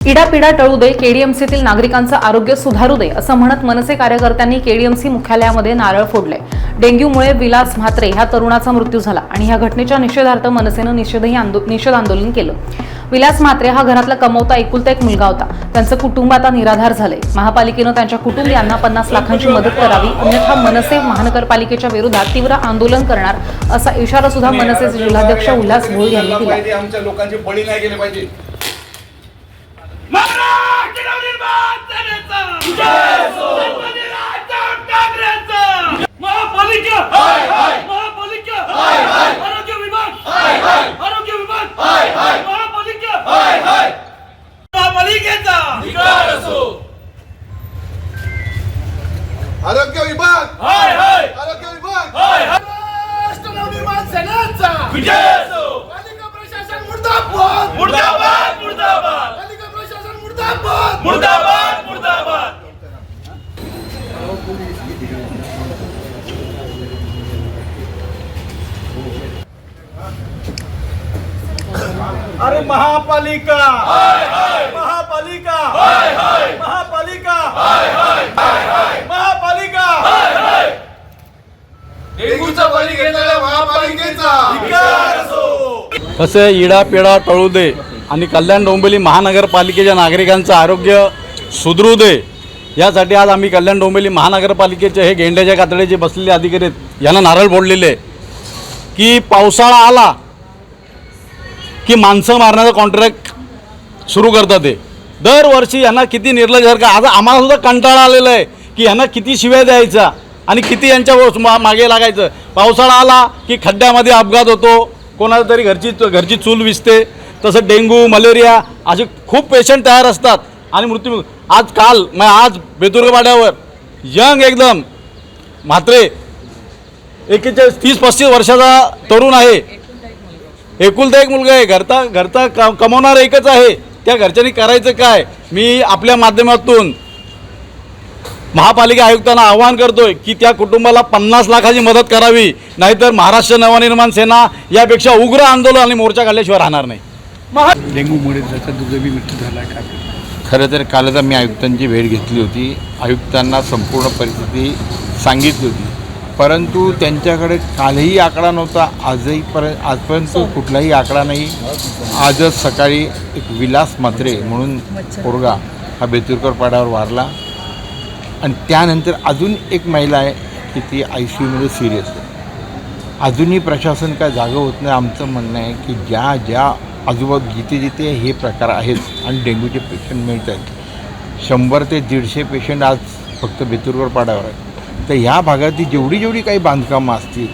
इडापिडा टळू दे केडीएमसीतील नागरिकांचं आरोग्य सुधारू दे असं म्हणत मनसे कार्यकर्त्यांनी केडीएमसी मुख्यालयामध्ये नारळ फोडले. डेंग्यूमुळे विलास म्हात्रे ह्या तरुणाचा मृत्यू झाला आणि ह्या घटनेच्या निषेधार्थ मनसेनं निषेधही आंदो- निषेध आंदोलन केलं. विलास म्हात्रे हा घरातला कमवता एकुलता एक मुलगा होता. त्यांचं कुटुंब आता निराधार झालंय. महापालिकेनं त्यांच्या कुटुंबियांना पन्नास लाखांची मदत करावी अन्यथा मनसे महानगरपालिकेच्या विरोधात तीव्र आंदोलन करणार असा इशारा सुद्धा मनसेचे जिल्हाध्यक्ष उल्हास भोळ यांनी दिला पाहिजे आमच्या लोकांचे बळी नाही गेले पाहिजे महाराष्ट्र नवनिर्माण सेनेचा सन्माननीय राज ठाकरेंचा महापालिका महापालिका आरोग्य विभाग! आरोग्य विभाग! महापालिका! महापालिकेचा! आरोग्य विभाग! हाय हाय! आरोग्य विभाग! हाय हाय! महाराष्ट्र नवनिर्माण सेनेचा! विजय असो पालिका प्रशासन मुर्दाबाद मुर्दाबाद मुर्दाबाद पालिका प्रशासन मुर्दाबाद मुर्दाबाद. अरे महापालिका महापालिका महापालिका महापालिका. डेंग्यूचा बळी घेतलेल्या महापालिकेचा. कसं इडा पिडा टळू दे. आणि कल्याण डोंबिवली महानगरपालिकेच्या नागरिकांचं आरोग्य सुधरू दे यासाठी आज आम्ही कल्याण डोंबिवली महानगरपालिकेचे हे गेंड्याच्या कातडीचे बसलेले अधिकारी आहेत. यांना नारळ फोडलेले आहे. की पावसाळा आला की माणसं मारण्याचा कॉन्ट्रॅक्ट सुरू करतात ते. दरवर्षी यांना किती निर्लज्ज का आज आम्हाला सुद्धा कंटाळा आलेला आहे की यांना किती शिव्या द्यायचा आणि किती यांच्या मागे लागायचं. पावसाळा आला की खड्ड्यामध्ये अपघात होतो. कोणाला तरी घरची घरची चूल विसते. तसं डेंग्यू मलेरिया असे खूप पेशंट तयार असतात. आणि मृत्यू आज काल मग आज बेदुर्गवाड्यावर यंग एकदम म्हात्रे एकेचाळीस तीस पस्तीस वर्षाचा तरुण आहे. एकुलता एक मुलगा आहे. घरता घरता क कमवणार एकच आहे. त्या घरच्यांनी करायचं काय? मी आपल्या माध्यमातून महापालिका आयुक्तांना आवाहन करतोय की त्या कुटुंबाला पन्नास लाखाची मदत करावी. नाहीतर महाराष्ट्र नवनिर्माण सेना यापेक्षा उग्र आंदोलन आणि मोर्चा काढल्याशिवाय राहणार नाही. डेंग्यूमुळे त्याचा दुर्दैवी मृत्यू झाला आहे का खरं तर कालच आम्ही आयुक्तांची भेट घेतली होती. आयुक्तांना संपूर्ण परिस्थिती सांगितली होती. परंतु त्यांच्याकडे कालही आकडा नव्हता. आजही पर्यंत आजपर्यंत कुठलाही आकडा नाही. आजच सकाळी एक विलास म्हात्रे म्हणून पोरगा हा बेतुरकर पाड्यावर वारला. आणि त्यानंतर अजून एक महिला आहे की ती आय सी यूमध्ये सिरियस आहे. अजूनही प्रशासन काय जागं होत नाही. आमचं म्हणणं आहे की ज्या ज्या आजूबाजू जिथे जिथे हे प्रकार आहेत आणि डेंग्यूचे पेशंट मिळत आहेत. शंभर ते दीडशे पेशंट आज फक्त बेतूरवर पाड्यावर आहेत. तर ह्या भागातली जेवढी जेवढी काही बांधकामं असतील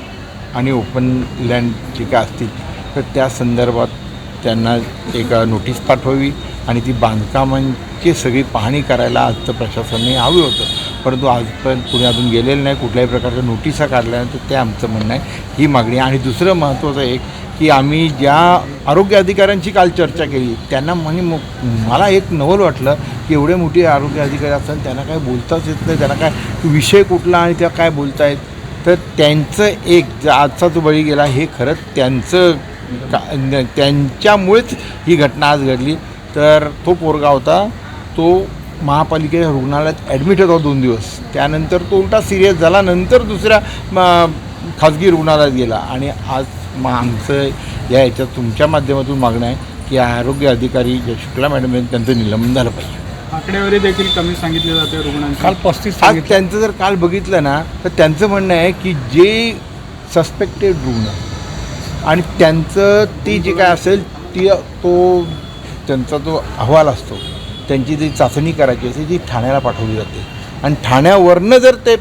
आणि ओपन लँडची काय असतील तर त्या संदर्भात त्यांना एक नोटीस पाठवावी आणि ती बांधकामांची सगळी पाहणी करायला आज तर प्रशासनाने हवी होतं. परंतु आजपर्यंत कुणी अजून गेलेलं नाही कुठल्याही प्रकारच्या नोटिसा काढल्या नाही तर ते आमचं म्हणणं आहे. ही मागणी आणि दुसरं महत्त्वाचं एक की आम्ही ज्या आरोग्य अधिकाऱ्यांची काल चर्चा केली त्यांना म्हणे मग मला एक नवल वाटलं की एवढे मोठे आरोग्य अधिकारी असतात त्यांना काय बोलताच येत नाही त्यांना काय विषय कुठला आणि त्या काय बोलतायत? तर त्यांचं एक आजचा जो बळी गेला हे खरंच त्यांचं का त्यांच्यामुळेच ही घटना आज घडली. तर तो पोरगा होता तो महापालिकेच्या रुग्णालयात ॲडमिट होता दोन दिवस. त्यानंतर तो उलटा सिरियस झाला नंतर दुसऱ्या खाजगी रुग्णालयात गेला. आणि आज मग आमचं या याच्यात तुमच्या माध्यमातून मागणं आहे की आरोग्य अधिकारी जे शुक्ला मॅडम आहेत त्यांचं निलंबन झालं पाहिजे. आकडेवारी देखील कमी सांगितली जाते रुग्णांची. काल पस्तीस आज त्यांचं जर काल बघितलं ना तर त्यांचं म्हणणं आहे की जे सस्पेक्टेड रुग्ण आणि त्यांचं ती जे काय असेल ती तो त्यांचा जो अहवाल असतो त्यांची जी चाचणी करायची असते ती ठाण्याला पाठवली जाते. आणि ठाण्यावरनं जर ते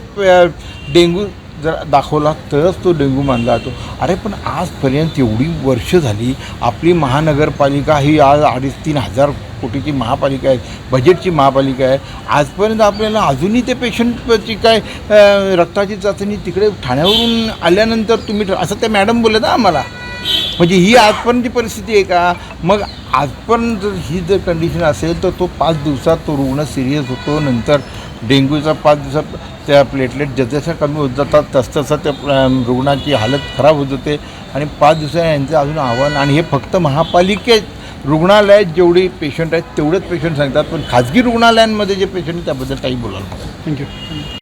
डेंग्यू जर दाखवला तरच तो डेंग्यू मानला जातो. अरे पण आजपर्यंत एवढी वर्ष झाली आपली महानगरपालिका ही आज अडीच तीन हजार कोटीची महापालिका आहे बजेटची महापालिका आहे. आजपर्यंत आपल्याला अजूनही ते पेशंटची काय रक्ताची चाचणी तिकडे ठाण्यावरून आल्यानंतर तुम्ही असं ते मॅडम बोलत ना आम्हाला. म्हणजे ही आजपर्यंतची परिस्थिती आहे का? मग आजपर्यंत जर ही जर कंडिशन असेल तर तो पाच दिवसात तो रुग्ण सिरियस होतो नंतर डेंग्यूचा पाच दिवसात त्या प्लेटलेट जसजशा कमी होत जातात तसतसं त्या रुग्णाची हालत खराब होत जाते. आणि पाच दिवसांनी यांचं अजून आव्हान आणि हे फक्त महापालिकेत रुग्णालयात जेवढे पेशंट आहेत तेवढेच पेशंट सांगतात पण खाजगी रुग्णालयांमध्ये जे पेशंट आहेत त्याबद्दल काही बोलायला थँक्यू